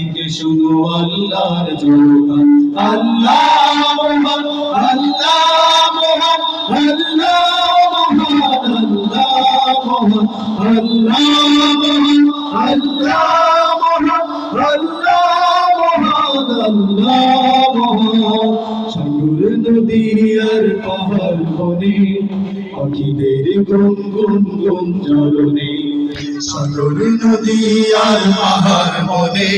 চারিদিকে শুনো আল্লাহর জোগান। আল্লাহ পাহাড় বনে পাখিদের গুন গুন গুন নদী আর পাহাড় বনে,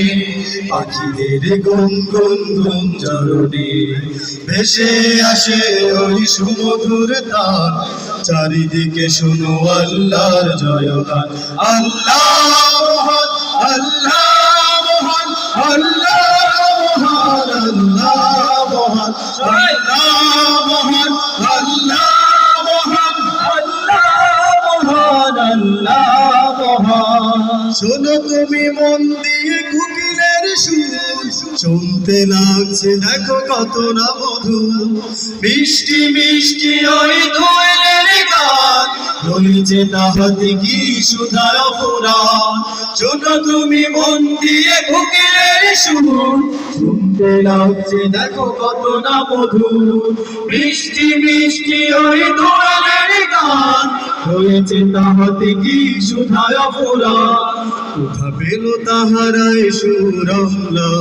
পাখিদের গুন গুন গুন জলনে ভেসে আসে ওই সুমধুর তার চারিদিকে শুনো আল্লাহর জয়গান। আল্লাহ আল্লাহ আল্লাহ মহান শোনো তুমি মন দিয়ে কুকিলের সুর। শুনতে লাগছে, দেখো কত না মধু। মিষ্টি মিষ্টি ওই দোয়েলের গান। বলিছে তাহাতে কি সুধার পুরাণ শোনো তুমি মন দিয়ে কুকিলের সুর। শুনতে লাগছে, দেখো কত না মধু। মিষ্টি মিষ্টি ওই দোয়েলের হয়েছে তাহাতে কি সুধায় ফুরা কোথা পেল তাহারায় সুরমলা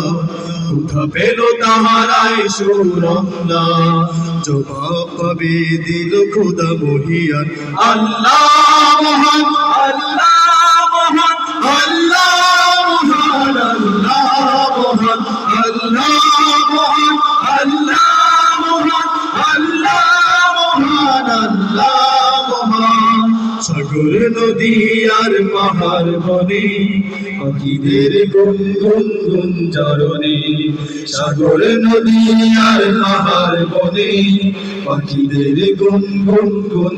কোথা পেল তাহারায় সুরমলা জবাব পাবে দিল খোদা মহিয়ান আল্লাহ মহান আল্লাহ মহান, আল্লাহ সাগর নদী আর পাহাড় বনে, পাখিদের গুন গুন সাগর, নদী আর পাহাড় বনে, পাখিদের গুন গুন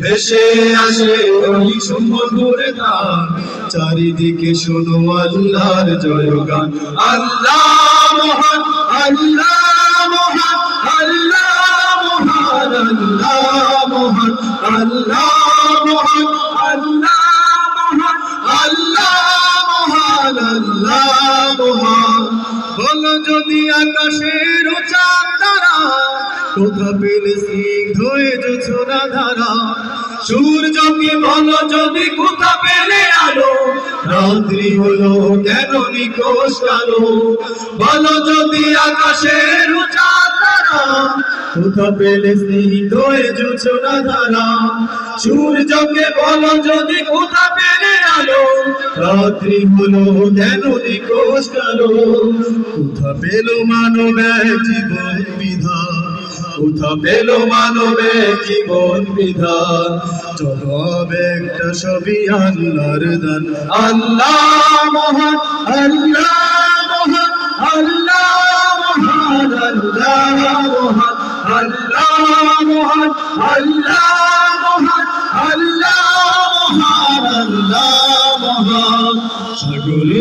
ভেসে আসে ওই সুমধুর গান, চারিদিকে শোনো আল্লাহর জয়গান। আল্লাহ মহান, আল্লাহ বলো যদি আকাশের চাঁদ তারা কোথা পেলে স্নিগ্ধ জোছনা ধারা। সূর্যকে বলো যদি কোথা পেলে আলো, রাত্রি হলো কেন নিকোষ কালো? বলো যদি আকাশের চাঁদ কোথা পেলে জোছনা ধারা। সূর্যকে বলো যদি কোথা পেলে আলো। রাত্রি হলো কেন নিকোষ কালো। কোথা পেল জীবন বিধান। কোথা পেল মানবে জীবন বিধান। জবাব একটা সবই আল্লাহর দান। আল্লাহ মহান আল্লাহ মহান, আল্লাহ মহান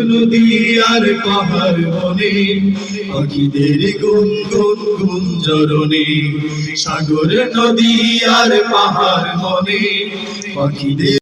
নদী আর পাহাড় বনে পাখিদের গুন গুন সাগর নদী আর পাহাড় পাখিদের